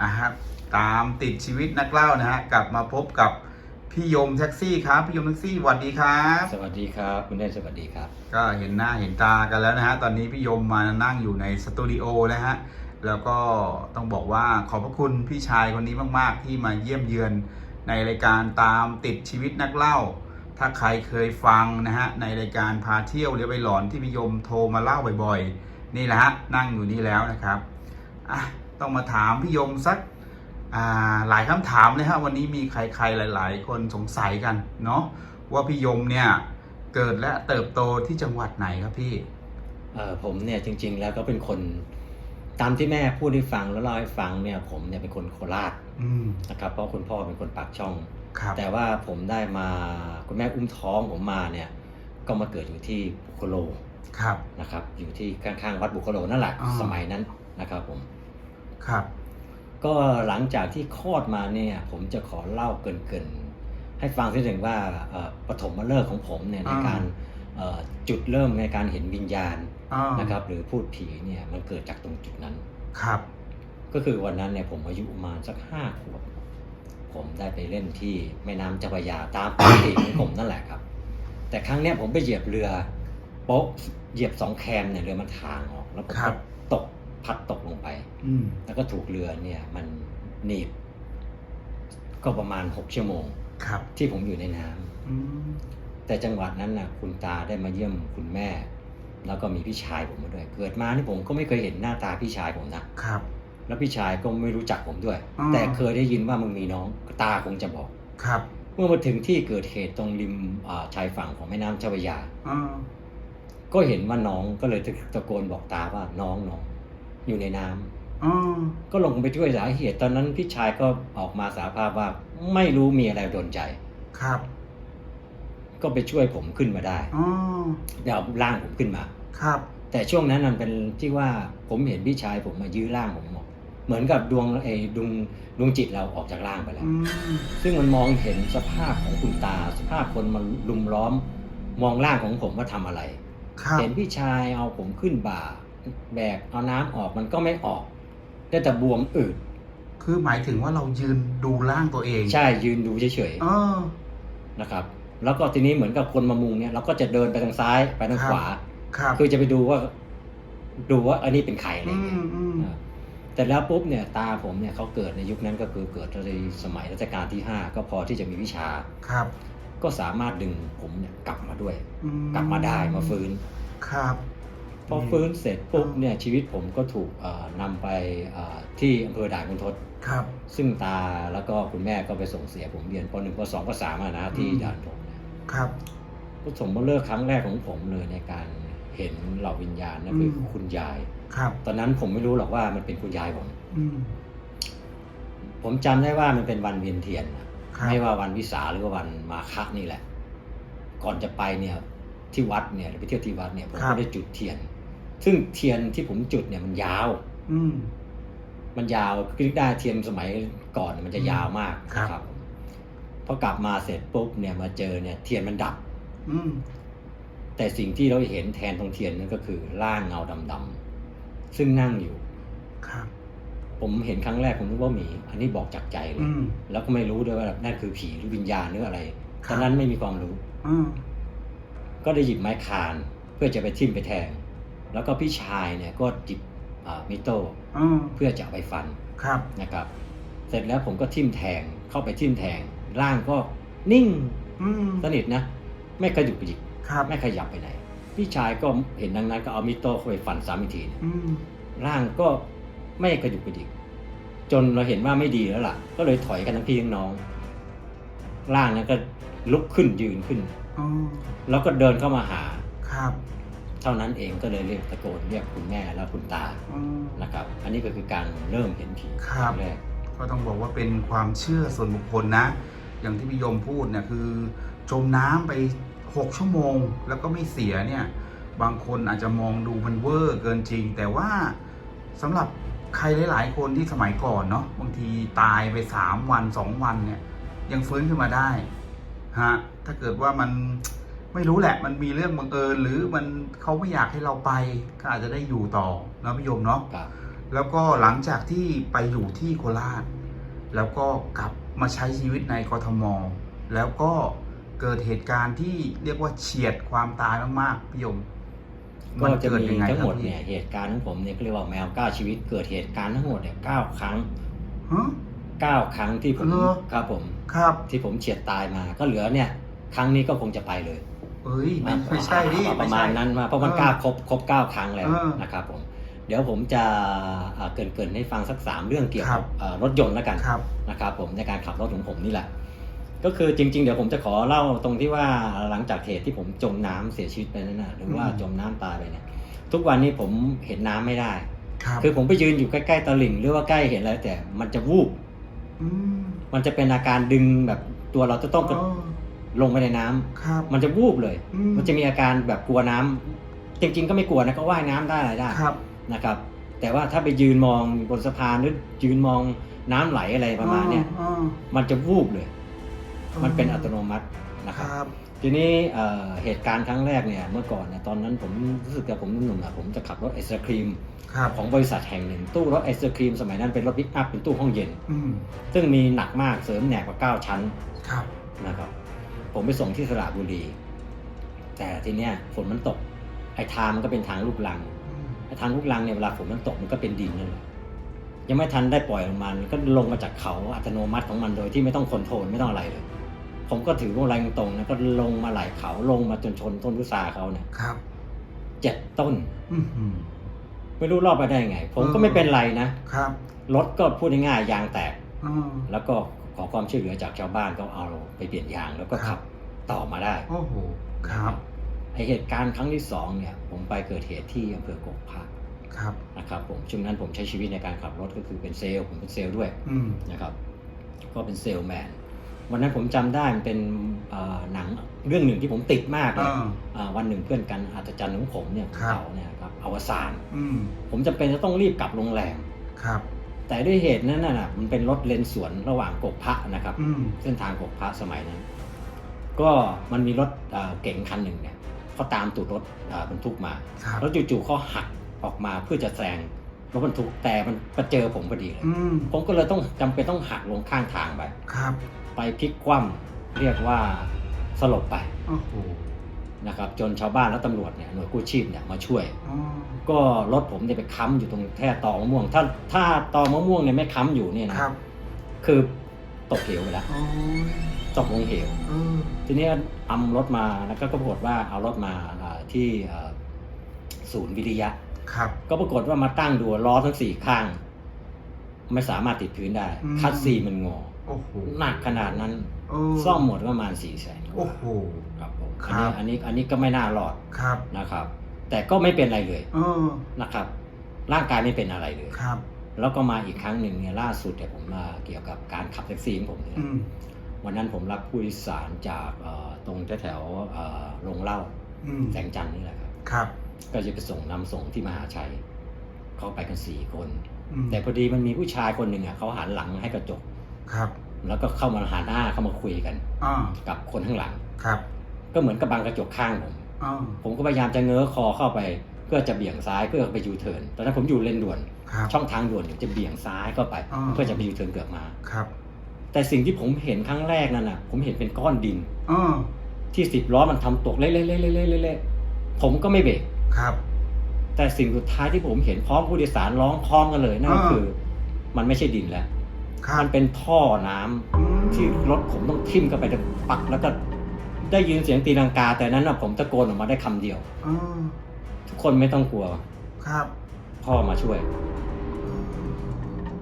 อะครับตามติดชีวิตนักเล่านะฮะกลับมาพบกับพี่ยมแท็กซี่ครับพี่ยมแท็กซี่สวัสดีครับสวัสดีครับคุณเนตสวัสดีครับ ก็เห็นหน้าเห็นตากันแล้วนะฮะตอนนี้พี่ยมมานั่งอยู่ในสตูดิโอนะฮะแล้วก็ต้องบอกว่าขอบพระคุณพี่ชายคนนี้มาก ๆ ที่มาเยี่ยมเยือนในรายการตามติดชีวิตนักเล่า ถ้าใครเคยฟังนะฮะในรายการพาเที่ยวเดี๋ยวไปหลอนที่พี่ยมโทรมาเล่าบ่อย ๆ นี่แหละฮะนั่งอยู่นี่แล้วนะครับอะ ต้องมาถามพี่ยมสักอ่าหลายคำถามเลยฮะวันนี้มีใครๆหลาย ๆ คนสงสัยกันเนาะว่าพี่ยมเนี่ยเกิดและเติบโตที่จังหวัดไหนครับพี่เอ่อผมเนี่ยจริง ๆ แล้วก็เป็นคนตามที่แม่พูดให้ฟังแล้วเล่าให้ฟังเนี่ยผมเนี่ยเป็นคนโคราชอืมนะครับเพราะคุณพ่อเป็นคนปากช่องครับแต่ว่าผมได้มาคุณแม่อุ้มท้องผมมาเนี่ยก็มาเกิดอยู่ที่บุคโลครับนะครับ อยู่ที่ข้างๆวัดบุคโลนั่นแหละอ่าสมัยนั้นนะครับผม ครับ ก็หลังจากที่คลอดมาเนี่ย ผมจะขอเล่าเกรินๆให้ฟังสักหนึ่งว่าเอ่อปฐมฤกษ์ของผมเนี่ยในการเอ่อจุดเริ่มในการเห็นวิญญาณอ่านะครับ หรือพูดผีเนี่ยมันเกิดจากตรงจุดนั้นครับ ก็คือวันนั้นเนี่ยผมอายุประมาณสักห้าขวบผมได้ไปเล่นที่แม่น้ำเจ้าพระยาตามปกติของผมนั่นแหละครับ แต่ครั้งเนี้ยผมไปเหยียบเรือโป๊ะเหยียบสองแคมเนี่ยเรือมันทางออกแล้วผมครัก็บตก พัดตกลงไปอืมแล้วก็ถูกเรือเนี่ยมันหนีบ ก็ประมาณหกชั่วโมงครับ ที่ผมอยู่ในน้ำอืมแต่จังหวัดนั้นน่ะคุณตาได้มาเยี่ยมคุณแม่ แล้วก็มีพี่ชายผมมาด้วย เกิดมานี่ผมก็ไม่เคยเห็นหน้าตาพี่ชายผมนะครับ แล้วพี่ชายก็ไม่รู้จักผมด้วยอ่าแต่เคยได้ยินว่ามึงมีน้องตาคงจะบอกครับ เมื่อมาถึงที่เกิดเหตุตรงริมอ่าชายฝั่งของแม่น้ำเจ้าพระยาอ่าก็เห็นว่าน้องก็เลยตะโกนบอกตาว่าน้องน้อง อยู่ในน้ำอ่าก็ลงไปช่วยสาเหตุตอนนั้นพี่ชายก็ออกมาสารภาพว่าไม่รู้มีอะไรโดนใจ ครับ ก็ไปช่วยผมขึ้นมาได้อ่าเดี๋ยวร่างผมขึ้นมา ครับ แต่ช่วงนั้นมันเป็นที่ว่าผมเห็นพี่ชายผมมายื้อร่างผมออกเหมือนกับดวงเออดวงดวงจิตเราออกจากร่างไปแล้วอืมซึ่งมันมองเห็นสภาพของคุณตา สภาพคนมาลุมล้อม มองร่างของผมว่าทำอะไรครับเห็นพี่ชายเอาผมขึ้นบ่า แบกเอาน้ำออกมันก็ไม่ออก ได้แต่บวมอืดคือหมายถึงว่าเรายืนดูร่างตัวเอง ใช่ยืนดูเฉยเออๆนะครับ แล้วก็ทีนี้เหมือนกับคนมามุงเนี่ยเราก็จะเดินไปทางซ้ายไปทางครับขวาครับคือจะไปดูว่า ดูว่าอันนี้เป็นใครอะไรอืเงี้ยมอืมอ่าแต่แล้วปุ๊บเนี่ยตาผมเนี่ยเขาเกิดในยุคนั้นก็คือเกิดในสมัยรัชกาลที่5ก็พอที่จะมีวิชาครับ ก็สามารถดึงผมเนี่ยกลับมาด้วยอืกลับมาได้มาฟื้นครับ พอฟื้นเสร็จปุ๊บเนี่ยชีวิตผมก็ถูกเอ่อนำไปเอ่อที่อำเภอด่านคุณทศครับ ซึ่งตาแล้วก็คุณแม่ก็ไปส่งเสียผมเรียนป .1 ป .2 ป .3 อะนะที่อืมด่านผมเนี่ยครับก็สมมาเลิกครั้งแรกของผมเลยในการเห็นเหล่าวิญญาณนั่นคืออมคุณยายครับ ตอนนั้นผมไม่รู้หรอกว่ามันเป็นคุณยายผมอืมผมจำได้ว่ามันเป็นวันเวียนเทียนนะครับไม่ว่าวันวิสาหรือว่าวันมาฆะนี่แหละ ก่อนจะไปเนี่ยที่วัดเนี่ยไปเที่ยวที่วัดเนี่ยผมครัก็บได้จุดเทียน ซึ่งเทียนที่ผมจุดเนี่ยมันยาว อืม มันยาวคือได้เทียนสมัยก่อนเนี่ยมันจะยาวมากครับ นะครับพอกลับมาเสร็จปุ๊บเนี่ยมาเจอเนี่ยเทียนมันดับ อืม แต่สิ่งที่เราเห็นแทนตรงเทียนนั่นก็คือร่างเงาดำๆซึ่งนั่งอยู่ ครับ ผมเห็นครั้งแรกผมนึกว่าหมี อันนี้บอกจากใจเลอืย ม แล้วก็ไม่รู้ด้วยว่านั่นคือผีหรือวิญญาณหรืออะไรคตรับ อนนั้นไม่มีความรู้ อืม ก็ได้หยิบไม้คานเพื่อจะไปทิ่มไปแทง แล้วก็พี่ชายเนี่ยก็หยิบอ่ามิโต้อืมเพื่อจะเอาไปฟันครับนะครับ เสร็จแล้วผมก็ทิ่มแทงเข้าไปทิ่มแทง ร่างก็นิ่งอืมสนิทนะ ไม่กระยุกกระยิกครับไม่ขยับไปไหน พี่ชายก็เห็นดังนั้นก็เอามิโต้เข้าไปฟันซ้ำอีกทีหนึ่งอืมร่างก็ไม่กระยุกกระดิกจนเราเห็นว่าไม่ดีแล้วล่ะ ก็เลยถอยกันทั้งพี่ทั้งน้อง ร่างนั้นก็ลุกขึ้นยืนขึ้นอ๋อแล้วก็เดินเข้ามาหาครับ เท่านั้นเองก็เลยเรียกตะโกนเรียกคุณแม่และคุณตาอืมนะครับ อันนี้ก็คือการเริ่มเห็นผีครับงแรก ก็ต้องบอกว่าเป็นความเชื่อส่วนบุคคลนะ อย่างที่พี่ยมพูดเนี่ยคือจมน้ำไป 6 ชั่วโมง แล้วก็ไม่เสียเนี่ย บางคนอาจจะมองดูมันเวอร์เกินจริง แต่ว่าสำหรับใครหลายๆ คนที่สมัยก่อนเนาะบางทีตายไป 3 วัน 2 วันเนี่ย ยังฟื้นขึ้นมาได้ฮะถ้าเกิดว่ามัน ไม่รู้แหละ มันมีเรื่องบังเอิญหรือมันเขาไม่อยากให้เราไปก็อาจจะได้อยู่ต่อเนาะพี่ยมเนาะครับแล้วก็หลังจากที่ไปอยู่ที่โคราช แล้วก็กลับมาใช้ชีวิตในกทม แล้วก็เกิดเหตุการณ์ที่เรียกว่าเฉียดความตายมากๆพี่ยมก็จะเกิดมียังไงทั้งหมดครับพี่เนี่ยเหตุการณ์ของผมเนี่ยก็เรียกว่าแมวเก้าชีวิตเกิดเหตุการณ์ทั้งหมดเนี่ยเก้าครั้งฮะเก้าครั้งที่ผมเหรอครับผม ครับที่ผมเฉียดตายมา ก็เหลือเนี่ย ครั้งนี้ก็คงจะไปเลย เอ้ยไม่ไม่ใช่ดิปไม่ระใช่มาณนั้นมาเพราะมันเออเก้าครบครบเก้าครั้งแล้วเออนะครับผมเดี๋ยวผมจะเอ่อเกรินเกรินให้ฟังสักสามเรื่องเกี่ยวครักับบเอ่อรถยนต์แล้วกันครับนะครับผมในการขับรถของผมนี่แหละ ก็คือจริง ๆ เดี๋ยวผมจะขอเล่าตรงที่ว่าหลังจากเหตุที่ผมจมน้ำเสียชีวิตไปนั่นนะหรือว่าอืมจมน้ำตายไปเนี่ยทุกวันนี้ผมเห็นน้ำไม่ได้ครับคือผมไปยืนอยู่ใกล้ๆตลิ่งหรือว่าใกล้เห็นอะไรแต่มันจะวูบอืมมันจะเป็นอาการดึงแบบตัวเราจะต้องเออ ลงไปในน้ำครับ มันจะวูบเลย อืม มันจะมีอาการแบบกลัวน้ำจริงๆ ก็ไม่กลัวนะก็ว่ายน้ำได้อะไรได้ครับ นะครับ แต่ว่าถ้าไปยืนมองบนสะพานหรือยืนมองน้ำไหลอะไรประมาณเนี้ยอ๋อมันจะวูบเลยอ๋อมันเป็นอัตโนมัตินะคครับ รับ ทีนี้เอ่อเหตุการณ์ครั้งแรกเนี่ยเมื่อก่อนเนี่ยตอนนั้นผมรู้สึกกับผมหนุ่มๆอะผมจะขับรถไอศครีม ครับ ของบริษัทแห่งหนึ่งตู้รถไอศครีมสมัยนั้นเป็นรถพิกอัพเป็นตู้ห้องเย็น อืมซึ่งมีหนักมากเสริมแหนกกว่า 9 ชั้นครับ นะครับ ผมไปส่งที่สระบุรี แต่ทีเนี้ยฝนมันตก ไอ้ทางมันก็เป็นทางลูกลังอืมไอ้ทางลูกลังเนี่ยเวลาฝนมันตกมันก็เป็นดินนั่นแหละยังไม่ทันได้ปล่อยลงมามันก็ลงมาจากเขาอัตโนมัติของมันโดยที่ไม่ต้องคอนโทรลไม่ต้องอะไรเลย ผมก็ถือว่าแรงตรงนะก็ลงมาไหลายเขาลงมาจนชนต้นพุทราเขาเนี่ยครับเจ็ดต้นอืมอืมไม่รู้รอบไปได้ไง ผมก็ไม่เป็นไรนะครับรถก็พูดง่ายๆยางแตกอืมแล้วก็ ขอความช่วยเหลือจากชาวบ้านก็เอาไปเปลี่ยนยางแล้วก็ครัขับบต่อมาได้โอ้โหครับไอเหตุการณ์ครั้งที่สองเนี่ย ผมไปเกิดเหตุที่อำเภอกกพระครับนะครับผมช่วงนั้นผมใช้ชีวิตในการขับรถก็คือเป็นเซลล์ผมเป็นเซลล์ด้วยอืมนะครับ ก็เป็นเซลล์แมนวันนั้นผมจำได้มันเป็นเอ่อหนังเรื่องหนึ่งที่ผมติดมากเลยอ่าอ่าวันหนึ่งเพื่อนกันอาจจะจันทร์ของผมเนี่ยครับเขาเนี่ยครับอวสานอืมผมจำเป็นจะต้องรีบกลับโรงแรมครับ แต่ด้วยเหตุนั้นน่ะมันเป็นรถเลนสวนระหว่างกกพระนะครับ อืม เส้นทางกกพระสมัยนั้น ก็มันมีรถเอ่อเก๋งคันหนึ่งเนี่ยเขาตามตูดรถเอ่อบรรทุกมาครับ แล้วจู่ๆเขาหักออกมาเพื่อจะแซงรถบรรทุกแต่มันมาเจอผมพอดีเลย อืม ผมก็เลยต้องจำเป็นต้องหักลงข้างทางไป ครับ ไปพลิกคว่ำเรียกว่าสลบไป โอ้โห นะครับจนชาวบ้านและตำรวจเนี่ยหน่วยกู้ชีพเนี่ยมาช่วย อ๋อก็รถผมเนี่ยไปค้ำอยู่ตรงแท่ตอมะม่วง ถ้าถ้าตอมะม่วงเนี่ยไม่ค้ำอยู่เนี่ยนะครับคือตกเหวไปแล้วโอ้ยตกลงเหว เออทีนี้อำรถมาแล้วก็ปรากฏว่าเอารถมาอ่าที่เอ่อศูนย์วิริยะ ครับ ก็ปรากฏว่ามาตั้งดูล้อทั้งสี่ข้าง ไม่สามารถติดพื้นได้ อืม คัดซีมันงอโอ้โหหนักขนาดนั้น เออซ่อมหมดประมาณสี่แสนโอ้โห ครับผม คอันรันี้บอันนี้อันนี้ก็ไม่น่ารอดครับนะครับ แต่ก็ไม่เป็นอะไรเลยเออนะครับ ร่างกายไม่เป็นอะไรเลยครับ แล้วก็มาอีกครั้งหนึ่งเนี่ยล่าสุดเนี่ยผมมาเกี่ยวกับการขับแท็กซี่ของผมเนี่ยอืมวันนั้นผมรับผู้โดยสารจากเอ่อตรงแถวๆเอ่อโรงเหล้าอืมแสงจันทร์นี่แหละครับ ครับก็จะไปส่งนำส่งที่มหาชัยเขาไปกันสี่คน อืมแต่พอดีมันมีผู้ชายคนหนึ่งอะเขาหันหลังให้กระจก ครับแล้วก็เข้ามาหันหน้าเข้ามาคุยกัน อ่ากับคนข้างหลัง ครับ ก็เหมือนกับบังกระจกข้างผมอ่าผมก็พยายามจะเงื้อคอเข้าไป เพื่อจะเบี่ยงซ้ายเพื่อไปยูเทิร์นตอนนั้นผมอยู่เลนด่วน ครับ ช่องทางด่วนอยู่จะเบี่ยงซ้ายเข้าไป อ่า เพื่อจะไปยูเทิร์นเกือบมา ครับแต่สิ่งที่ผมเห็นครั้งแรกนั่นน่ะ ผมเห็นเป็นก้อนดินอ่าที่สิบล้อมันทำตกเละๆๆๆๆผมก็ไม่เบรกครับ แต่สิ่งสุดท้ายที่ผมเห็นพร้อมผู้โดยสารร้องพร้อมกันเลยนั่นก็อ่า คือ มันไม่ใช่ดินแล้ว ครับมันเป็นท่อน้ำอืมที่รถผมต้องทิ่มเข้าไปในปักแล้วก็ ได้ยินเสียงตีลังกา แต่นั้นนะผมตะโกนออกมาได้คำเดียวอ่าทุกคนไม่ต้องกลัว ครับพ่อมาช่วย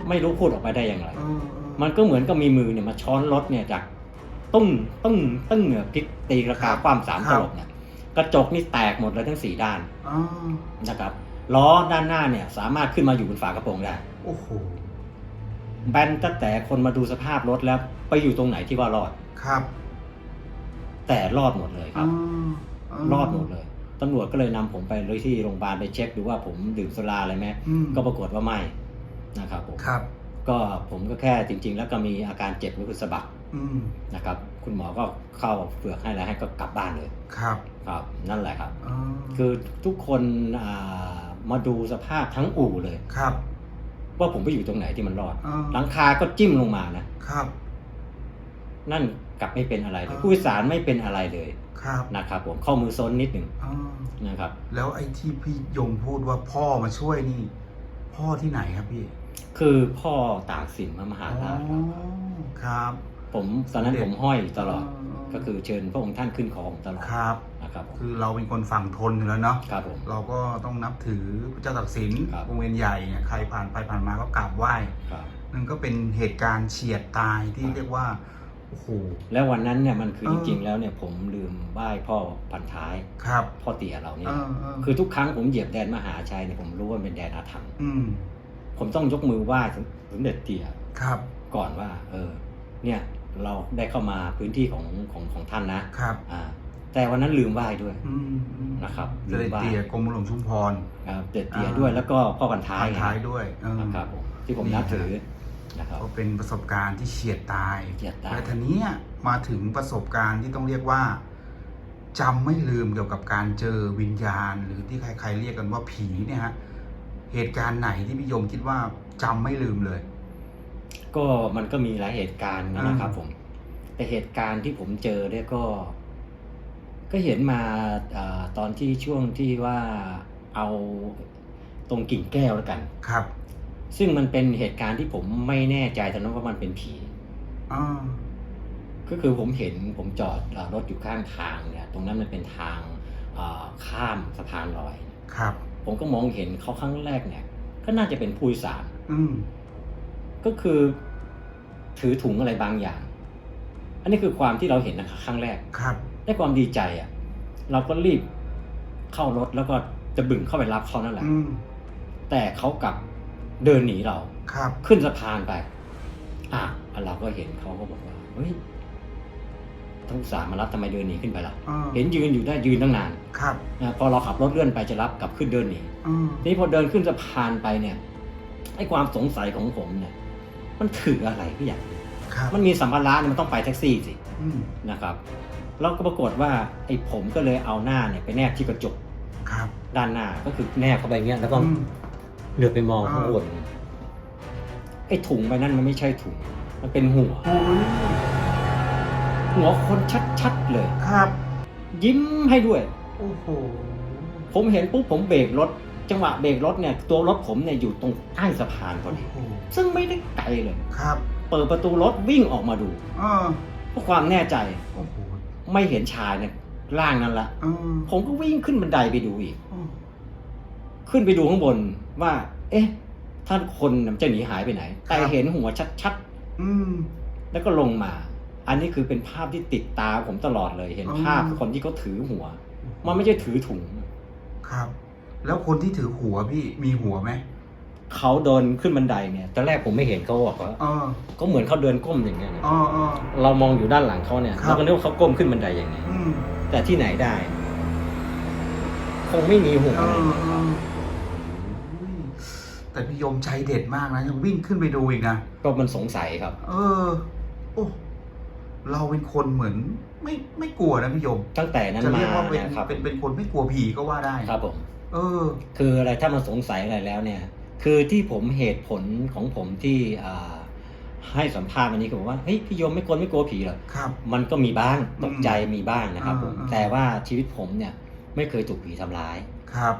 ไม่รู้พูดออกไปได้อย่างไรเออมันก็เหมือนกับมีมือเนี่ยมาช้อนรถเนี่ยจากตึ้งตึ้งตึ้งเนี่ยพลิกตีราคาความสามตลบเนี่ยกระจกนี่แตกหมดเลยทั้งสี่ด้านอ่านะครับล้อด้านหน้าเนี่ยสามารถขึ้นมาอยู่บนฝากระโปรงได้โอ้โหแบนตั้งแต่คนมาดูสภาพรถแล้วไปอยู่ตรงไหนที่ว่ารอด ครับ แต่รอดหมดเลยครับอ่ารอดหมดเลยตำรวจก็เลยนำผมไปเลยที่โรงพยาบาลไปเช็คดูว่าผมดื่มสุราอะไรไหมอืมก็ปรากฏว่าไม่นะครับผมครับ ก็ผมก็แค่จริง ๆ แล้วก็มีอาการเจ็บก็คือสะบักอืมนะครับ คุณหมอก็เข้าเปลือกให้แล้วให้ก็กลับบ้านเลยครับ ครับ นั่นแหละครับอ่าคือทุกคนอ่ามาดูสภาพทั้งอู่เลยครับ ว่าผมไปอยู่ตรงไหนที่มันรอดอ่าหลังคาก็จิ้มลงมานะครับ นั่นกลับไม่เป็นอะไรเลยอ่าผู้โดยสารไม่เป็นอะไรเลยครับนะครับผมข้อมือซนนิดหนึ่งอ่านะครับ แล้วไอ้ที่พี่ยมพูดว่าพ่อมาช่วยนี่ พ่อที่ไหนครับพี่ คือพ่อตากสินมมหาราชครับอ๋อครับ ผมตอนนั้นผมห้อยตลอดาก็คือเชิญพระองค์ท่านขึ้นคอผมตลอดครับนะครับผมคือเราเป็นคนฝั่งทนอยู่แล้วเนาะครับผมเราก็ต้องนับถือพระเจ้าตากสินครับวงเวียนใหญ่เนี่ยใครผ่านไปผ่านมาก็กราบไหว้ครับนั่นก็เป็นเหตุการณ์เฉียดตายที่ครับเรียกว่าโอ้โห แล้ววันนั้นเนี่ยมันคือเอจอริงๆแล้วเนี่ยผมลืมไหว้พ่อพันท้ายครับพ่อเตี่ยเราเนี่ยเออเออคือทุกครั้งผมเหยียบแดนมหาชัยเนี่ยผมรู้ว่ามันเป็นแดนอาถรรพ์อืมผมต้องยกมือไหว้สมเด็จเตี่ยครับ ก่อนว่า เออ เนี่ยเราได้เข้ามาพื้นที่ของของของท่านนะครับอ่าแต่วันนั้นลืมไหว้ด้วยอืมอืมนะครับเสด็จเตี่ยกรมหลวงชุมพรอ่าเด็ดเตี่ยอ่าด้วยแล้วก็พ่อพันท้ายท้ายด้วยเออนะครับผมที่ผมนับถือ นะครับ ก็เป็นประสบการณ์ที่เฉียดตายเฉียดตาย และทีนี้มาถึงประสบการณ์ที่ต้องเรียกว่าจำไม่ลืมเกี่ยวกับการเจอวิญญาณ หรือที่ใครๆเรียกกันว่าผีเนี่ยฮะเหตุการณ์ไหนที่พี่ยมคิดว่าจำไม่ลืมเลย ก็มันก็มีหลายเหตุการณ์นะครับอ่าผม แต่เหตุการณ์ที่ผมเจอเนี่ยก็ ก็เห็นมาอาตอนที่ช่วงที่ว่าเอาตรงกิ่งแก้วแล้วกัน ครับ ซึ่งมันเป็นเหตุการณ์ที่ผมไม่แน่ใจตอนนั้นว่ามันเป็นผีอ่าก็คือผมเห็นผมจอดเอ่อรถอยู่ข้างทางเนี่ย ตรงนั้นมันเป็นทางเอ่อข้ามสะพานลอยครับ ผมก็มองเห็นเขาครั้งแรกเนี่ย ก็น่าจะเป็นผู้โดยสารอืมก็คือ ถือถุงอะไรบางอย่าง อันนี้คือความที่เราเห็นนะคะครั้งแรกครับได้ความดีใจอะ เราก็รีบเข้ารถแล้วก็จะบึ่งเข้าไปรับเขานั่นแหละอืมแต่เขากลับ เดินหนีเรา ครับ ขึ้นสะพานไป อะเราก็เห็นเขาก็บอกว่าเฮ้ยทั้งสามมารับทำไมเดินหนีขึ้นไปล่ะอ่า เห็นยืนอยู่ได้ยืนตั้งนานครับนะพอเราขับรถเลื่อนไปจะรับกลับขึ้นเดินหนีอืมทีนี้พอเดินขึ้นสะพานไปเนี่ยไอ้ความสงสัยของผมเนี่ย มันถืออะไรพี่อยากรู้ครับมันมีสัมภาระเนี่ยมันต้องไปแท็กซี่สิ อืมนะครับแล้วก็ปรากฏว่าไอ้ผมก็เลยเอาหน้าเนี่ยไปแนบที่กระจกครับ ด้านหน้าก็คือแนบเข้าไปเงี้ยแล้วก็อืม เหลือบไปมองข้างอ่าบนไอ้ถุงไปนั่นมันไม่ใช่ถุง มันเป็นหัวโอ้ยหัวคนชัดๆเลย ครับ ยิ้มให้ด้วย โอ้โห ผมเห็นปุ๊บผมเบรกรถ จังหวะเบรกรถเนี่ย ตัวรถผมเนี่ยอยู่ตรงใต้สะพานพอโอ้ดีโห ซึ่งไม่ได้ไกลเลย ครับเปิดประตูรถวิ่งออกมาดูเออเพื่อความแน่ใจโอ้โหไม่เห็นชายเนี่ยร่างนั้นละเออผมก็วิ่งขึ้นบันไดไปดูอีก โอ้ ขึ้นไปดูข้างบนว่า เอ๊ะท่านคนน่ะมันจะหนีหายไปไหน แต่เห็นหัวชัดอืมๆแล้วก็ลงมา อันนี้คือเป็นภาพที่ติดตาผมตลอดเลย เห็นอ๋อภาพคนที่เขาถือหัว มันไม่ใช่ถือถุง ครับ แล้วคนที่ถือหัวพี่มีหัวไหมเขาเดินขึ้นบันไดเนี่ยตอนแรกผมไม่เห็นเขาบอกว่าเออก็เหมือนเขาเดินก้มอย่างเงี้ยนะเออเออเรามองอยู่ด้านหลังเขาเนี่ยครับเราก็นึกว่าเขาก้มขึ้นบันไดอย่างไงอืมแต่ที่ไหนได้ คงไม่มีหัวเออเอออุ้ย แต่พี่ยมใจเด็ดมากนะยังวิ่งขึ้นไปดูอีกนะก็มันสงสัยครับ เออ โอ้เราเป็นคนเหมือน ไม่ไม่กลัวนะพี่ยมตั้งแต่นั้นจะมาเรียกว่าเป็นนะครับเป็นเป็นคนไม่กลัวผีก็ว่าได้ครับผมเออ คืออะไรถ้ามันสงสัยอะไรแล้วเนี่ย คือที่ผมเหตุผลของผมที่อ่าให้สัมภาษณ์วันนี้ก็บอกว่าเฮ้ยพี่โยมไม่กลัวไม่กลัวผีเหรอครับ มันก็มีบ้างตกใจมีบ้างนะครับผมอ่าอ่าแต่ว่าชีวิตผมเนี่ยไม่เคยถูกผีทำร้ายครับ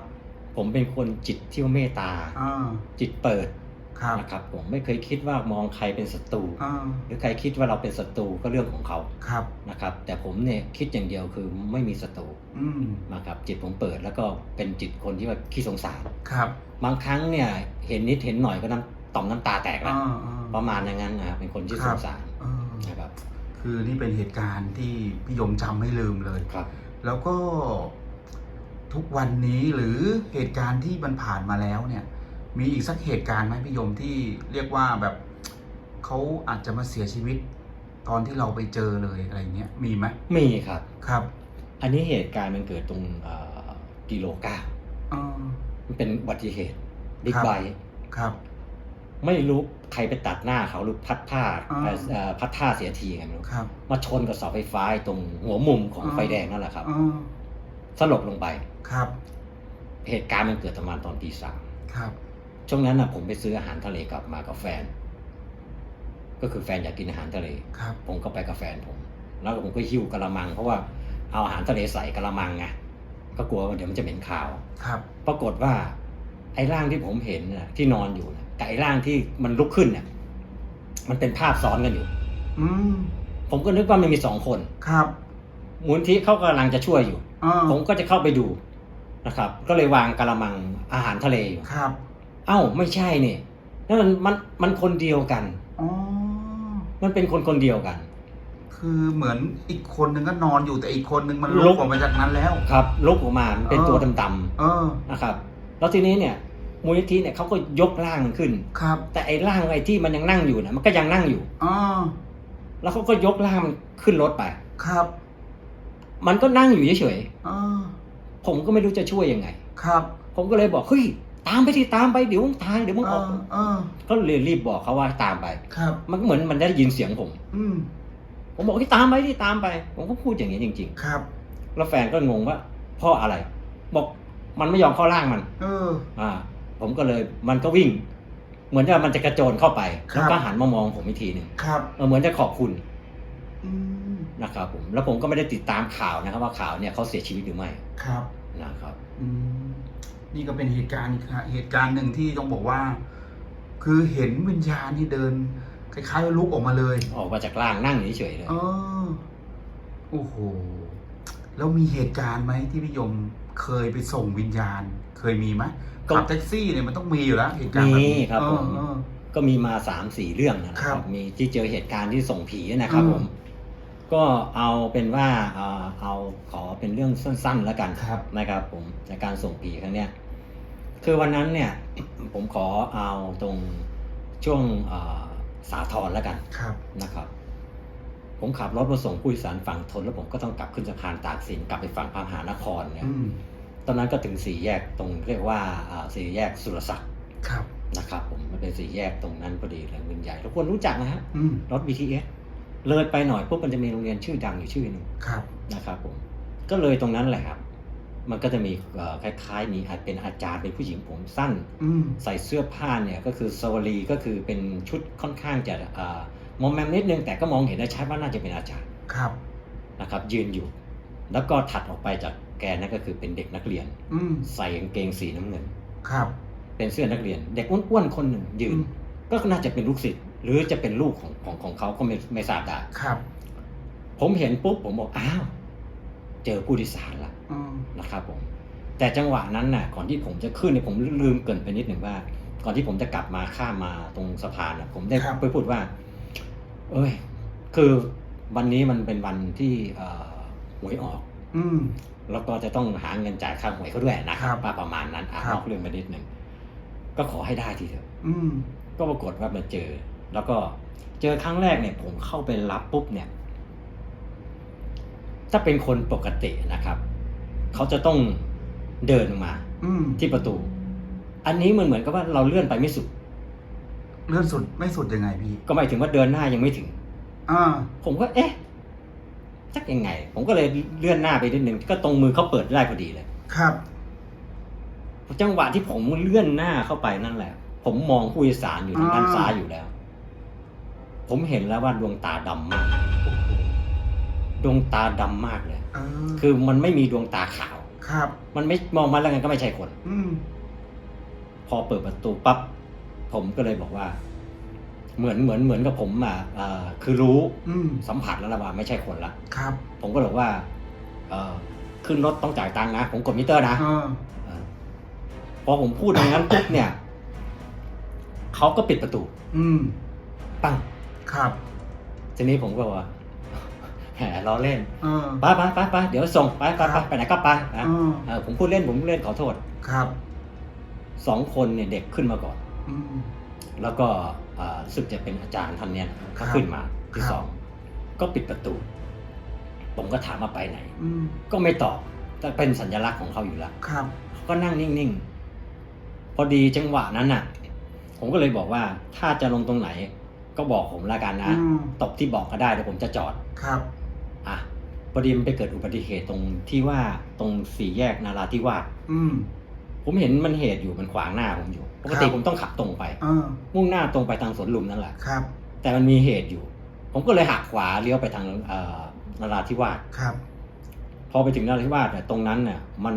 ผมเป็นคนจิตที่ว่าเมตตา อ่าจิตเปิดครับนะครับผมไม่เคยคิดว่ามองใครเป็นศัตรูอ่าหรือใครคิดว่าเราเป็นศัตรูก็เรื่องของเขาครับนะครับแต่ผมเนี่ยคิดอย่างเดียวคือไม่มีศัตรูอืมนะครับจิตผมเปิดแล้วก็เป็นจิตคนที่ว่าขี้สงสาร ครับบางครั้งเนี่ยเห็นนิดเห็นหน่อยก็น้ำต่อมน้ำตาแตกแล้วอ่าอ่า ประมาณอย่างนั้นนะครับเป็นคนที่คสรับ งสารอ่านะครับคือนี่เป็นเหตุการณ์ที่พี่ยมจำไม่ลืมเลย ครับ แล้วก็ ทุกวันนี้หรือเหตุการณ์ที่มันผ่านมาแล้วเนี่ย มีอีกสักเหตุการณ์ไหมพี่ยมที่เรียกว่าแบบเขาอาจจะมาเสียชีวิต ตอนที่เราไปเจอเลยอะไรเงี้ยมีไหมมีครับ ครับ อันนี้เหตุการณ์มันเกิดตรงเอ่อกิโลเก้าอ่า มันเป็นอุบัติเหตุบิ๊กครับ ไบค์ครับ ไม่รู้ใครไปตัดหน้าเขาหรือพัดท่าอ่า เอ่อเอ่อพัดท่าเสียทีไงไม่รู้ครับ มาชนกับเสาไฟฟ้าตรงหัวมุมของอ่า ไฟแดงนั่นแหละครับ อ่า สลบลงไป ครับ เหตุการณ์มันเกิดประมาณตอนตีสามครับ ช่วงนั้นนะผมไปซื้ออาหารทะเลกลับมากับแฟน ก็คือแฟนอยากกินอาหารทะเล ครับ ผมก็ไปกับแฟนผม แล้วผมก็หิ้วกระมัง เพราะว่าเอาอาหารทะเลใส่กระมังไง ก็กลัวว่าเดี๋ยวมันจะเหม็นคาว ครับ ปรากฏว่าไอ้ร่างที่ผมเห็นน่ะที่นอนอยู่น่ะกับไอ้ร่างที่มันลุกขึ้นเนี่ยมันเป็นภาพซ้อนกันอยู่ อืม ผมก็นึกว่ามันมีสองคน ครับ มูลที่เขากำลังจะช่วยอยู่ อ่าผมก็จะเข้าไปดูนะครับ ก็เลยวางกระมังอาหารทะเลอยู่ ครับเอ้าไม่ใช่นี่นั่นมันมันมันคนเดียวกัน อ๋อมันเป็นคนคนเดียวกัน คือเหมือนอีกคนนึงก็นอนอยู่แต่อีกคนนึงมันลุลุก กออกมาจากนั้นแล้ว ครับลุกออกมามันเป็นเออตัวดำเออ ๆนะครับ แล้วทีนี้เนี่ยมูลนิธิเนี่ยเขาก็ยกร่างมันขึ้น ครับแต่ไอ้ร่างไอ้ที่มันยังนั่งอยู่นะมันก็ยังนั่งอยู่อ๋อแล้วเขาก็ยกร่างมันขึ้นรถไป ครับ มันก็นั่งอยู่เฉยอ๋อๆผมก็ไม่รู้จะช่วยยังไง ครับผมก็เลยบอกเฮ้ยตามไปที่ตามไปเดี๋ยวมึงทางเดี๋ยวมึงเอออกอเออก็เลยรีบบอกเขาว่าตามไป ครับ มันก็เหมือนมันได้ยินเสียงผม อืมผมบอกที่ตามไปที่ตามไป ผมก็พูดอย่างนี้จริง ครับ ๆ แล้วแฟนก็งงว่าเพ่ออะไร บอกมันไม่ยอมเข้าร่างมัน เออ อ่า ผมก็เลยมันก็วิ่ง เหมือนว่ามันจะกระโจนเข้าไป ครับ แล้วก็หันมามองผมอีกทีหนึ่งครับ เออเหมือนจะขอบคุณ อืม นะครับผมแล้วผมก็ไม่ได้ติดตามข่าวนะครับ ว่าข่าวเนี่ยเขาเสียชีวิตหรือไม่ครับนะครับอืมนี่ก็เป็นเหตุการณ์อีกฮะเหตุการณ์หนึ่งที่ต้องบอกว่า คือเห็นวิญญาณที่เดิน คล้ายๆว่าลุกออกมาเลยออกมาจากร่างนั่งอยู่เฉยๆเลย เออโอ้โหแล้วมีเหตุการณ์ไหมที่พี่ยมเคยไปส่งวิญญาณ เคยมีไหมขับแท็กซี่เนี่ยมันต้องมีอยู่แล้วเหตุการณ์แบบมีนี้ครับเอผอมเออ ก็มีมาสามสี่เรื่องนะคครัรับบ มีที่เจอเหตุการณ์ที่ส่งผีนะครับอืมผม ก็เอาเป็นว่าเอาเอาขอเป็นเรื่องสั้นๆแล้วกันครับนะครับผมในการส่งผีครั้งเนี้ยคือวันนั้นเนี่ยผมขอเอาตรงช่วงเอ่อสาทรแล้วกันครับนะครับ ผมขับรถมาส่งผู้โดยสารฝั่งทนแล้วผมก็ต้องกลับขึ้นสะพานตากสินกลับไปฝั่งพระมหานครเนี่ยอืมตอนนั้นก็ถึงสี่แยกตรงเรียกว่าอ่าสี่แยกสุรศักดิ์ครับนะครับ ผมมันเป็นสี่แยกตรงนั้นพอดีเลยวินใหญ่ทุกคนรู้จักนะฮะอืมรถ BTS เลยไปหน่อยปุ๊บมันจะมีโรงเรียนชื่อดังอยู่ชื่อหนึ่งครับนะครับผมก็เลยตรงนั้นแหละครับ มันก็จะมีเอ่อคล้ายๆมีอาจเป็นอาจารย์เป็นผู้หญิงผมสั้นอืมใส่เสื้อผ้าเนี่ยก็คือสวรีก็คือเป็นชุดค่อนข้างจะเอ่อมอมแมมนิดนึงแต่ก็มองเห็นได้ชัดว่าน่าจะเป็นอาจารย์ครับนะครับ ยืนอยู่ แล้วก็ถัดออกไปจากแกนั่นก็คือเป็นเด็กนักเรียนอืมใส่กางเกงสีน้ำเงินครับ เป็นเสื้อนักเรียน เด็กอ้วนๆคนหนึ่งยืนอืมก็น่าจะเป็นลูกศิษย์ หรือจะเป็นลูกของของของเขาก็ไม่ไม่ทราบได้ครับ ผมเห็นปุ๊บผมบอกอ้าวเจอผู้โดยสารละอืมนะครับผมแต่จังหวะนั้นน่ะ ก่อนที่ผมจะขึ้นเนี่ยผมลืมเกรินไปนิดหนึ่งว่า ก่อนที่ผมจะกลับมาข้ามมาตรงสะพานน่ะผมได้ไปพูดว่า เอ้ย คือวันนี้มันเป็นวันที่เอ่อหวยออก อืม แล้วก็จะต้องหาเงินจ่ายค่าหวยเขาด้วยนะคครัรับบประมาณนั้นอะครับ นอกเรื่องไปนิดหนึ่งก็ขอให้ได้ทีเถอะ อืม ก็ปรากฏว่ามาเจอ แล้วก็เจอครั้งแรกเนี่ยผมเข้าไปรับปุ๊บเนี่ย ถ้าเป็นคนปกตินะครับ เขาจะต้องเดินออกมาอืมที่ประตู อันนี้มันเหมือนกับว่าเราเลื่อนไปไม่สุด เลื่อนสุดไม่สุดยังไงพี่ ก็หมายถึงว่าเดินหน้ายังไม่ถึง อ่า ผมก็เอ๊ะสักยังไง ผมก็เลยเลื่อนหน้าไปนิดนึงก็ตรงมือเขาเปิดได้พอดีเลย ครับ จังหวะที่ผมเลื่อนหน้าเข้าไปนั่นแหละ ผมมองผู้โดยสารอยู่ทางด้านอ่า ซ้ายอยู่แล้ว ผมเห็นแล้วว่าดวงตาดำมากโอ้โหดวงตาดำมากเลยเออคือมันไม่มีดวงตาขาว ครับ มันไม่มองมาแล้วกันก็ไม่ใช่คน อืมพอเปิดประตูปั๊บผมก็เลยบอกว่า เหมือนเหมือนเหมือนกับผมอะเอ่อคือรู้อืมสัมผัสแล้วละว่าไม่ใช่คนละ ครับผมก็บอกว่า เออขึ้นรถต้องจ่ายตังค์นะ ผมกดมิเตอร์นะเออเออพอผมพูดอย่างนั้นปุ๊บเนี่ยเขาก็ปิดประตูอืม ปั้ง ครับทีนี้ผมก็ว่าแหมล้อเล่นเออ ไปไปไปไปเดี๋ยวส่งไปไปครัไปบไปไหนก็ไปนะเออเออผมพูดเล่นผมพูดเล่นขอโทษครับสองคนเนี่ยเด็กขึ้นมาก่อน อืม แล้วก็เอ่อรู้สึกจะเป็นอาจารย์ท่านเนี้ยครัก็บขึ้นมาที่ครับ สองก็ปิดประตู ผมก็ถามว่าไปไหน อืมก็ไม่ตอบแต่เป็นสัญลักษณ์ของเขาอยู่แล้ว ครับเขาก็นั่งนิ่งๆ พอดีจังหวะนั้นน่ะ ผมก็เลยบอกว่าถ้าจะลงตรงไหน ก็บอกผมละกันนะ อืม ตบที่บอกก็ได้เดี๋ยวผมจะจอด ครับ อะพอดีมันไปเกิดอุบัติเหตุตรงที่ว่าตรงสี่แยกนาราธิวาสอืม ผมเห็นมันเหตุอยู่มันขวางหน้าผมอยู่ปกติครับ ผมต้องขับตรงไป เออมุ่งหน้าตรงไปทางสวนลุมนั่นแหละ ครับ แต่มันมีเหตุอยู่ ผมก็เลยหักขวาเลี้ยวไปทางเอ่อนราธิวาสครับ พอไปถึงนราธิวาสเนี่ยตรงนั้นเนี่ยมัน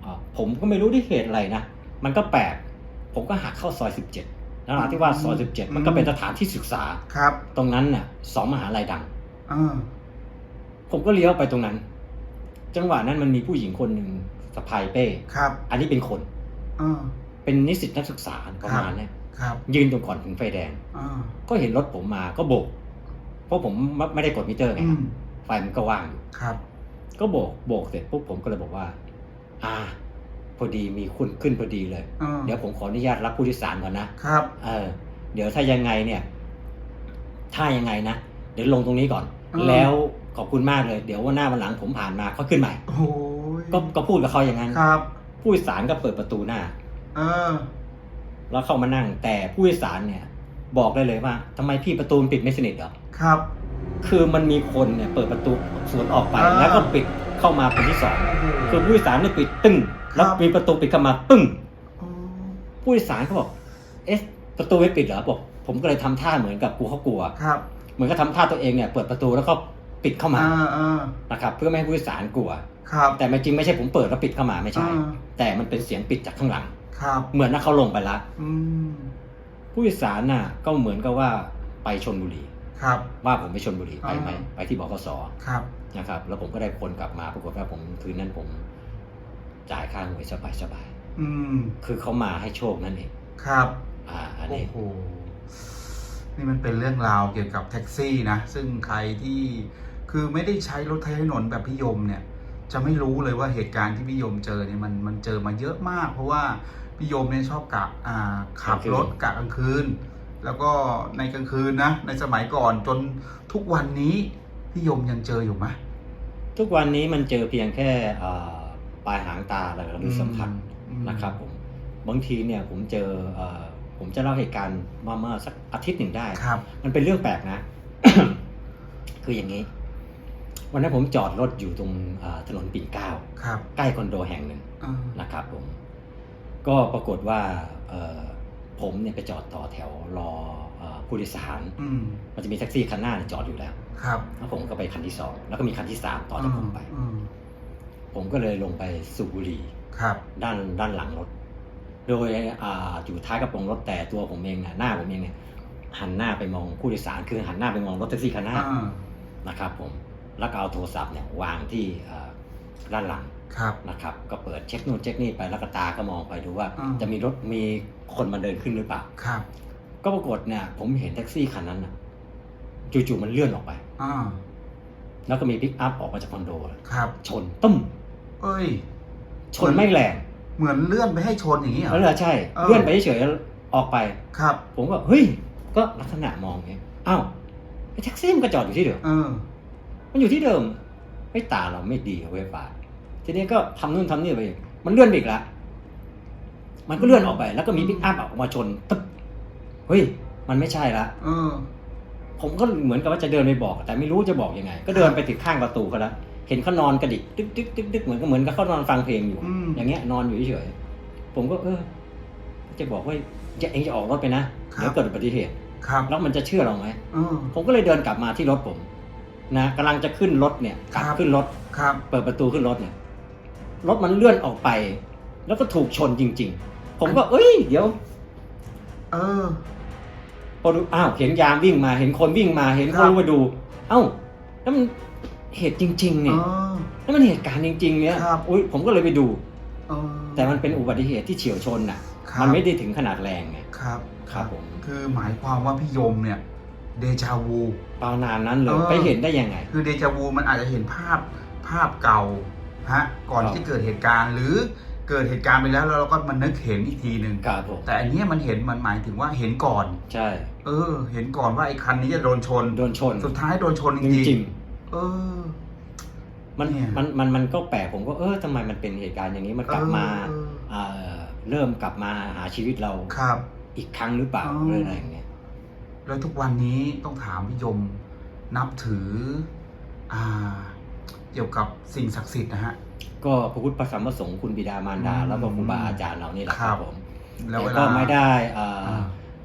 เอ่อผมก็ไม่รู้ด้วยเหตุอะไรนะ มันก็แปลกผมก็หักเข้าซอย17 นราธิวาสซอย17มันก็เป็นสถานที่ศึกษาครับ ตรงนั้นเนี่ยสองมหาลัยดังเออผมก็เลี้ยวไปตรงนั้น จังหวะนั้นมันมีผู้หญิงคนหนึ่งสะพายเป้ครับ อันนี้เป็นคนเออเป็นนิสิตนักศึกษาประมาณเนี้ยครับยืนตรงก่อนถึงไฟแดงเออก็เห็นรถผมมาก็โบก เพราะผมไม่ไม่ได้กดมิเตอร์ไงอืครับมไฟมันก็ว่างอยู่ครับก็โบกโบกเสร็จปุ๊บผมก็เลยบอกว่า อ่าพ อดีมีคุณขึ้นพอดีเลยเออเดี๋ยวผมขออนุญาตรับผู้โดยสารก่อนนะครับ เออ เดี๋ยวถ้ายังไงเนี่ย ถ้ายังไงนะเดี๋ยวลงตรงนี้ก่อนอืมแล้วขอบคุณมากเลย เดี๋ยววันหน้าวันหลังผมผ่านมาเขาขึ้นใหม่ โอ้ยก็ก็พูดกับเขาอย่างนั้นครับ ผู้โดยสารก็เปิดประตูหน้า เออ แล้วเข้ามานั่ง แต่ผู้โดยสารเนี่ย บอกได้เลยว่าทำไมพี่ประตูมันปิดไม่สนิทเหรอครับ คือมันมีคนเนี่ยเปิดประตูสวนออกไป อ่า แล้วก็ปิดเข้ามาเป็นที่สองโอ้โหคือผู้โดยสารเนี่ยปิดตึ้งแล้วครับมีประตูปิดเข้ามาปึ้งโอ้ผู้โดยสารเขาบอก เอ๊ะประตูไม่ปิดเหรอบอก ผมก็เลยทำท่าเหมือนกับกูเขากลัว ครับเหมือนกับทำท่าตัวเองเนี่ยเปิดประตูแล้วก็ปิดเข้ามาเออเออนะครับเพื่อไม่ให้ผู้โดยสารกลัว ครับแต่มันจริงไม่ใช่ผมเปิดแล้วปิดเข้ามาไม่ใช่ อ่าแต่มันเป็นเสียงปิดจากข้างหลัง ครับ เหมือนว่าเขาลงไปละอืมผู้โดยสารน่ะก็เหมือนกับว่าไปชนบุรี ครับ ว่าผมไปชนบุรีไปไหมอ่าไปที่บกสครับนะครับ แล้วผมก็ได้คนกลับมาปรากฏว่าผมคืนนั้นผมจ่ายค่าหวยสบายสบายอืมๆคือเขามาให้โชคนั่นเองครับ อ่าอันโอ้นี้โหนี่มันเป็นเรื่องราวเกี่ยวกับแท็กซี่นะ ซึ่งใครที่คือไม่ได้ใช้รถใช้ถนนแบบพี่ยมเนี่ย จะไม่รู้เลยว่าเหตุการณ์ที่พี่ยมเจอเนี่ยมันมันเจอมาเยอะมาก เพราะว่าพี่ยมเนี่ยชอบกะอ่าขับรถกะกลางคืน แล้วก็ในกลางคืนนะ ในสมัยก่อนจนทุกวันนี้พี่ยมยังเจออยู่ไหมทุกวันนี้มันเจอเพียงแค่อ่าปลายหางตาแล้วก็รู้สัมผัสอืมนะครับผมบางทีเนี่ยผมเจอเอ่อผมจะเล่าเหตุการณ์มาเมื่อสักอาทิตย์หนึ่งได้ครับมันเป็นเรื่องแปลกนะ คืออย่างนี้ วันนั้นผมจอดรถอยู่ตรงอ่าถนนปิ่นเกล้าครับใกล้คอนโดแห่งหนึ่งอ่านะครับผม ก็ปรากฏว่าเอ่อ ผมเนี่ยไปจอดต่อแถวรอเอ่อผู้โดยสารอืมมันจะมีแท็กซี่คันหน้าเนี่ยจอดอยู่แล้วครับแล้วผมก็ไปคันที่สองแล้วก็มีคันที่สามต่อจากผมไปอืมผมก็เลยลงไปสูบบุหรี่ครับ ด้านด้านหลังรถ โดยอ่าอยู่ท้ายกระโปรงรถแต่ตัวผมเองเนี่ยหน้าผมเองเนี่ยหันหน้าไปมองผู้โดยสารคือหันหน้าไปมองรถแท็กซี่คันหน้าอ่านะครับ ผมแล้วก็เอาโทรศัพท์เนี่ยวางที่อ่าด้านหลัง ครับนะครับก็เปิดเช็คนู่นเช็คนี่ไปแล้วก็ตาก็มองไปดูว่า อ่า จะมีรถมีคนมาเดินขึ้นหรือเปล่า ครับก็ปรากฏเนี่ยผมเห็นแท็กซี่คันนั้นนะจู่ๆมันเลื่อนออกไป อ่าแล้วก็มีพิกอัพออกมาจากคอนโดครับ ชนตุ้มเอ้ย ชนไม่แรงเหมือนเลื่อนไปให้ชนอย่างนี้เหรแล้วอเหรอใช่ เออ เลื่อนไปเฉยๆออกไป ครับผมก็เฮ้ย ก็ลักษณะมองเงี้ยอ้าวไอ้แท็กซี่มันก็จอดอยู่ที่เดิม เออมันอยู่ที่เดิมไม่ตาเราไม่ดีเว้ยป่า ทีนี้ก็ทำนู่นทำนี่ไปอีกมันเลื่อนไปอีกละมันก็เลื่อนออกไป แล้วก็มีพิกอัพออกมาชนตึ๊บเฮ้ย มันไม่ใช่ละเออผมก็เหมือนกับว่าจะเดินไปบอก แต่ไม่รู้จะบอกยังไง ก็เดินไปติดข้างประตูเขาแล้วเห็นเขานอนกระดิกดึกดึกดึกดึกเหมือนกับเหมือนกับเขานอนฟังเพลงอยู่อืมอย่างเงี้ย นอนอยู่เฉยๆผมก็ เออ จะบอกว่าจะเองจะออกรถไปนะเดี๋ยวเกิดอุบัติเหตุครับแล้วมันจะเชื่อเราไหมเออผมก็เลยเดินกลับมาที่รถผม นะกำลังจะขึ้นรถเนี่ยกลับครับขึ้นรถครับเปิดประตูขึ้นรถเนี่ย รถมันเลื่อนออกไป แล้วก็ถูกชนจริง ๆ ผมก็เอ้ย เดี๋ยวเออพอดูอ้าวเห็นยามวิ่งมาเห็นคนวิ่งมาเห็นคครันบมาดู เอ้าแล้วมันเหตุจริงๆเอเนี่ยอแล้วมันเหตุการณ์จริง ๆ เนี่ยครับอุ้ยผมก็เลยไปดูเออแต่มันเป็นอุบัติเหตุที่เฉียวชนน่ะครับมันไม่ได้ถึงขนาดแรงไงครับ ครับผมคือหมายความว่าพี่ยมเนี่ยเดจาวูเปล่านานนั้นเลเอยอไปเห็นได้ยังไง คือเดจาวูมันอาจจะเห็นภาพภาพเก่า ฮะก่อนครับ ที่จะเกิดเหตุการณ์ หรือเกิดเหตุการณ์ไปแล้วแล้วเราก็มันนึกเห็นอีกทีหนึ่งครับผมแต่อันเนี้ยมันเห็นมันหมายถึงว่าเห็นก่อน ใช่เออ เห็นก่อนว่าไอ้คันนี้จะโดนชน โดนชนสุดท้ายโดนชนจจริงริงๆเออๆมันเนี่ย มันมันมันก็แปลกผมก็เออทำไมมันเป็นเหตุการณ์อย่างนี้มันกลับมาเอออ่าเริ่มกลับมาหาชีวิตเราครับ อีกครั้งหรือเปล่าอ๋อ หรืออะไรอย่างเงี้ยแล้วทุกวันนี้ต้องถามพี่ยมนับถือ อ่า เกี่ยวกับสิ่งศักดิ์สิทธิ์นะฮะ ก็พระพุทธพระธรรมพระสงฆ์คุณบิดามารดาอืมแล้วก็ครูบาอาจารย์เรานี่แหละคครัรับบผมแล้วเวแต่ลาก็ไม่ได้เอ่ออ่า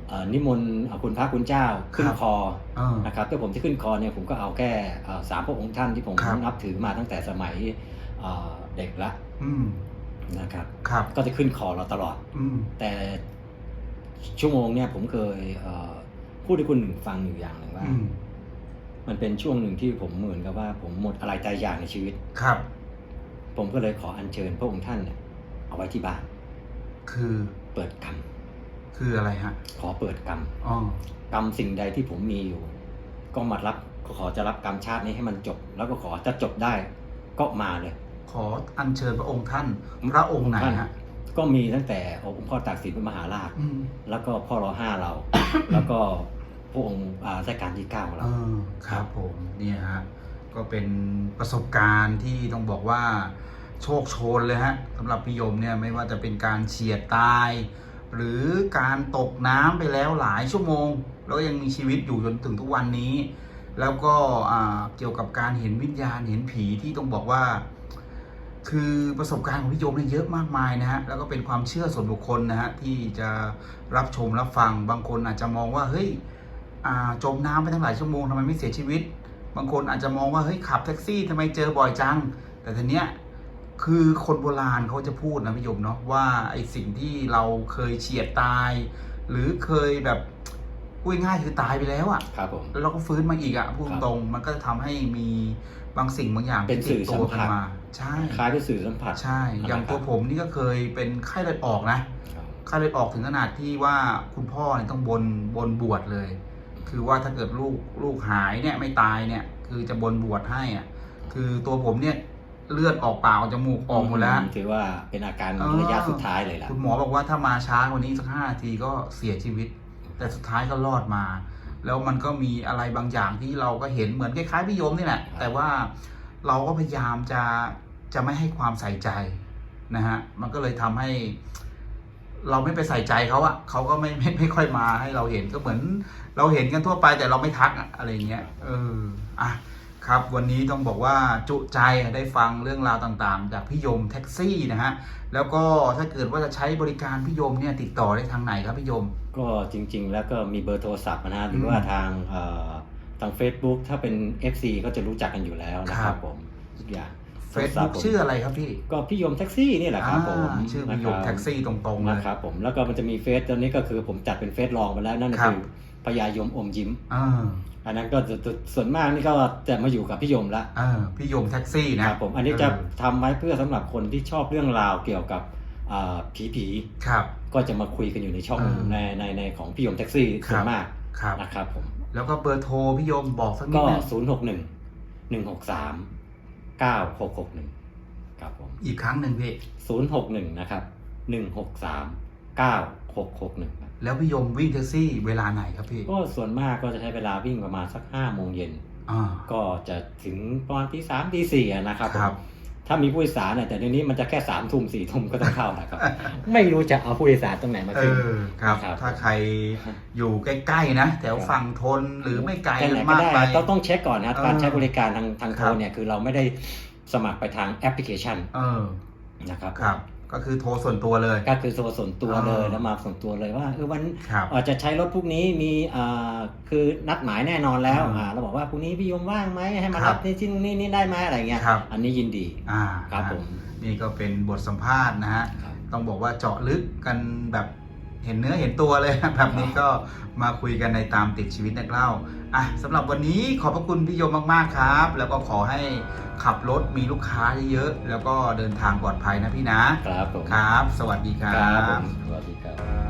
เอ่อนิมนต์เอ่อคุณพระคุณเจ้าขึ้นครับคอเออนะครับแต่ผมที่ขึ้นคอเนี่ยผมก็เอาแค่เอ่อสามพระองค์ท่านที่ผมครับนับถือมาตั้งแต่สมัยเอ่อเด็กละอืมนะครับครับก็จะขึ้นคอเราตลอดอืมแต่ชั่วโมงเนี่ยผมเคยเอ่อพูดให้คุณหนึ่งฟังอยู่อย่างหนึ่งว่าอื มมันเป็นช่วงหนึ่งที่ผมเหมือนกับว่า ผมหมดอะไรใจอยากในชีวิต ครับ ผมก็เลยขออัญเชิญพระองค์ท่านเนี่ยเอาไว้ที่บ้าน คือเปิดกรรม คืออะไรฮะขอเปิดกรรม อ๋อกรรมสิ่งใดที่ผมมีอยู่ ก็มารับก็ขอจะรับกรรมชาตินี้ให้มันจบ แล้วก็ขอจะจบได้ ก็มาเลย ขออัญเชิญพระองค์ท่าน พระองค์ไหนฮะ ก็มีตั้งแต่องค์พ่อตากสินพระมหาราช อืม แล้วก็พ่อรอห้าเรา แล้วก็ พระองค์อ่าชกาลที่เก้าของเรา ครับผมเนี่ยฮะก็เป็นประสบการณ์ที่ต้องบอกว่าโชคโชนเลยฮะสำหรับพี่ยมเนี่ยไม่ว่าจะเป็นการเฉียดตาย หรือการตกน้ำไปแล้วหลายชั่วโมง แล้วก็ยังมีชีวิตอยู่จนถึงทุกวันนี้ แล้วก็เกี่ยวกับการเห็นวิญญาณเห็นผีที่ต้องบอกว่า คือประสบการณ์ของพี่โยมเนี่ยเยอะมากมายนะฮะแล้วก็เป็นความเชื่อส่วนบุคคลนะฮะที่จะรับชมรับฟังบางคนอาจจะมองว่าเฮ้ย จมน้ำไปตั้งหลายชั่วโมงทำไมไม่เสียชีวิต บางคนอาจจะมองว่าเฮ้ยขับแท็กซี่ทำไมเจอบ่อยจัง แต่ทีเนี้ยคือคนโบราณเขาจะพูดนะพี่โยมเนาะว่าไอสิ่งที่เราเคยเฉียดตาย หรือเคยแบบพูดง่ายๆคือตายไปแล้วอะครับผมแล้วเราก็ฟื้นมาอีกอะพูดครับตรงๆมันก็จะทำให้มีบางสิ่งบางอย่างเป็นที่ติดสื่อตัวสัมผักันสมาใช่คล้ายเป็นสื่อสัมผัสใช่ อย่างตัวผมนี่ก็เคยเป็นไข้เลือดออกนะครับไข้เลือดออกถึงขนาดที่ว่าคุณพ่อเนี่ยต้องบนบนบวชเลย คือว่าถ้าเกิดลูกลูกหายเนี่ยไม่ตายเนี่ย คือจะบนบวชให้อะ คือตัวผมเนี่ยเลือดออกปากออกจมูกออกหมดแล้วถือว่าเป็นอาการเออระยะสุดท้ายเลยล่ะคุณหมอบอกว่าถ้ามาช้ากว่านี้สักห้านาทีก็เสียชีวิต แต่สุดท้ายก็รอดมา แล้วมันก็มีอะไรบางอย่างที่เราก็เห็นเหมือนคล้ายๆพี่โยมนี่แหละครับแต่ว่าเราก็พยายามจะจะไม่ให้ความใส่ใจนะฮะ มันก็เลยทำให้ เราไม่ไปใส่ใจเขาอะเขาก็ไม่ไม่ไม่ค่อยมาให้เราเห็นก็เหมือน เราเห็นกันทั่วไปแต่เราไม่ทักอะอะไรเงี้ยเอออะครับ วันนี้ต้องบอกว่าจุใจได้ฟังเรื่องราวต่างๆ จากพี่ยมแท็กซี่นะฮะแล้วก็ถ้าเกิดว่าจะใช้บริการพี่ยมเนี่ยติดต่อได้ทางไหนครับพี่ยม ก็จริง ๆ แล้วก็มีเบอร์โทรศัพท์นะฮะหรือว่าอืมทางเอ่อทาง Facebook ถ้าเป็น FC ก็จะรู้จักกันอยู่แล้วนะคครัรับบผมทุกอย่าง Facebook ชื่ออะไรครับพี่ ก็พี่ยมแท็กซี่นี่แหละครับผมอ่าชื่อพี่ยมนะครับแท็กซี่ตรงๆเลยนะครับผมแล้วก็มันจะมีเฟซตอนนี้ก็คือผมจัดเป็นเฟซรองไปแล้วนั่นก็ครับคือพญายมอมยิ้มเอออันนั้นก็จะจะส่วนมากนี่ก็จะมาอยู่กับพี่ยมละเออพี่ยมแท็กซี่นะครับผมอันนี้จะเทำไว้เพื่อสำหรับคนที่ชอบเรื่องราวเกี่ยวกับผีผีครับๆก็จะมาคุยกันอยู่ในช่องเออในในในของพี่ยมแท็กซี่ครับส่วนมากครับนะครับผมแล้วก็เบอร์โทรพี่ยมบอกสักนิดก็นึงศูนย์หกหนึ่งหนึ่งหกสาม เก้าหกหกหนึ่งครับผมอีกครั้งหนึ่งพี่ศูนย์หกหนึ่งนะครับหนึ่งหกสามเก้าหกหกหนึ่งแล้วพี่ยมวิ่งแท็กซี่เวลาไหนครับพี่ก็ส่วนมากก็จะใช้เวลาวิ่งประมาณสักห้าโมงเย็นอ่าก็จะถึงประมาณที่สามที่สี่อะนะครับ ครับผม ถ้ามีผู้โดยสารเนี่ยแต่เดี๋ยวนี้มันจะแค่สามทุ่มสี่ทุ่มก็ต้องเข้านะครับ ไม่รู้จะเอาผู้โดยสารตรงไหนมาเอขึ้น อครับ ครับ ถ้าใครอยู่ใกล้ๆนะแถวครับฝั่งทนหรือไม่ไกลแค่ไหนมากก็ไปได้ต้องต้องเช็คก่อนนะเออการใช้บริการทางทางคโทรับรเนี่ยคือเราไม่ได้สมัครไปทางแอปพลิเคชันเออนะครับ ครับ ก็คือโทรส่วนตัวเลย ก็คือโทรส่วนตัวเลยอ่าแล้วมาส่วนตัวเลยว่าเออวันครับอาจจะใช้รถพวกนี้มีอ่าคือนัดหมายแน่นอนแล้วอืมอ่าเราบอกว่าพรุ่งนี้พี่ยมว่างไหมให้มาครัรับบที่ที่นี่นี่ได้ไหมอะไรเงี้ยครับอันนี้ยินดีอ่าครับนะผมนี่ก็เป็นบทสัมภาษณ์นะฮะครับต้องบอกว่าเจาะลึกกันแบบเห็นเนื้อเห็นตัวเลยแบบนี้ก็มาคุยกันในตามติดชีวิตนักเล่า อะสำหรับวันนี้ขอบพระคุณพี่โยมมากๆครับ แล้วก็ขอให้ขับรถมีลูกค้าเยอะๆแล้วก็เดินทางปลอดภัยนะพี่นะครับผมครับ สวัสดีครัครับผบมสวัสดีครับ